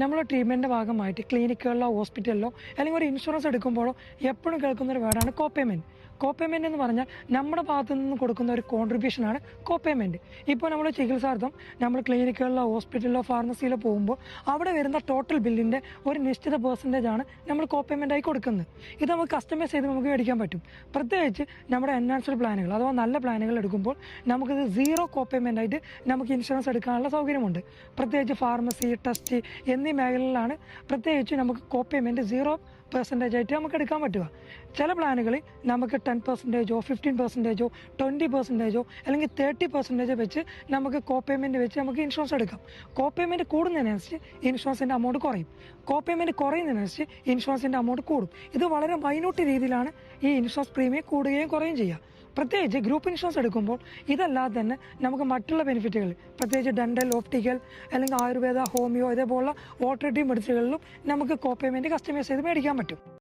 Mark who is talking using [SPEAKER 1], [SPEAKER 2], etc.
[SPEAKER 1] നമ്മൾ ട്രീറ്റ്മെന്റിന്റെ ഭാഗമായിട്ട് ക്ലിനിക്കുകളിലോ ഹോസ്പിറ്റലിലോ അല്ലെങ്കിൽ ഒരു ഇൻഷുറൻസ് എടുക്കുമ്പോഴോ എപ്പോഴും കേൾക്കുന്ന ഒരു വേർഡാണ് കോ പേയ്മെന്റ് എന്ന് പറഞ്ഞാൽ നമ്മുടെ ഭാഗത്തു നിന്ന് കൊടുക്കുന്ന ഒരു കോൺട്രിബ്യൂഷനാണ് കോ പേയ്മെന്റ് ഇപ്പോൾ നമ്മൾ ചികിത്സാർത്ഥം നമ്മൾ ക്ലിനിക്കുകളിലോ ഹോസ്പിറ്റലിലോ ഫാർമസിയിലോ പോകുമ്പോൾ അവിടെ വരുന്ന ടോട്ടൽ ബില്ലിന്റെ ഒരു നിശ്ചിത പെർസെന്റേജ് ആണ് നമ്മൾ കോ ആയി കൊടുക്കുന്നത്. ഇത് നമുക്ക് കസ്റ്റമൈസ് ചെയ്ത് നമുക്ക് മേടിക്കാൻ പറ്റും. പ്രത്യേകിച്ച് നമ്മുടെ എൻഹാൻസ്ഡ് പ്ലാനുകൾ അഥവാ നല്ല പ്ലാനുകൾ എടുക്കുമ്പോൾ നമുക്കിത് സീറോ കോ ആയിട്ട് നമുക്ക് ഇൻഷുറൻസ് എടുക്കാനുള്ള സൗകര്യമുണ്ട്. പ്രത്യേകിച്ച് ഫാർമസി ടെസ്റ്റ് എന്നീ മേഖലകളിലാണ് പ്രത്യേകിച്ച് നമുക്ക് കോ പേയ്മെന്റ് സീറോ പെർസെന്റേജ് ആയിട്ട് നമുക്ക് എടുക്കാൻ പറ്റുക. ചില പ്ലാനുകളിൽ നമുക്ക് ടെൻ പെർസെന്റേജോ ഫിഫ്റ്റീൻ പെർസെന്റേജോ ട്വന്റി പെർസെന്റേജോ അല്ലെങ്കിൽ തേർട്ടി പെർസെന്റേജോ വെച്ച് നമുക്ക് കോ പേയ്മെന്റ് വെച്ച് നമുക്ക് ഇൻഷുറൻസ് എടുക്കാം. കോ പേയ്മെന്റ് കൂടുന്നതിനനുസരിച്ച് ഇൻഷുറൻസിന്റെ അമൗണ്ട് കുറയും. കോ പേയ്മെന്റ് കുറയുന്നതിനനുസരിച്ച് ഇൻഷുറൻസിന്റെ അമൗണ്ട് കൂടും. ഇത് വളരെ മൈന്യൂട്ട് രീതിയിലാണ് ഈ ഇൻഷുറൻസ് പ്രീമിയം കൂടുകയും കുറയും ചെയ്യാം. പ്രത്യേകിച്ച് ഗ്രൂപ്പ് ഇൻഷുറൻസ് എടുക്കുമ്പോൾ ഇതല്ലാതെ തന്നെ നമുക്ക് മറ്റുള്ള ബെനിഫിറ്റുകൾ പ്രത്യേകിച്ച് ഡെന്റൽ ഓപ്റ്റിക്കൽ അല്ലെങ്കിൽ ആയുർവേദ ഹോമിയോ ഇതേപോലുള്ള ഓൾട്ടർനേറ്റീവ് മെഡിസിനുകളിലും നമുക്ക് കോപേയ്മെന്റ് കസ്റ്റമൈസ് ചെയ്ത് മേടിക്കാൻ പറ്റും.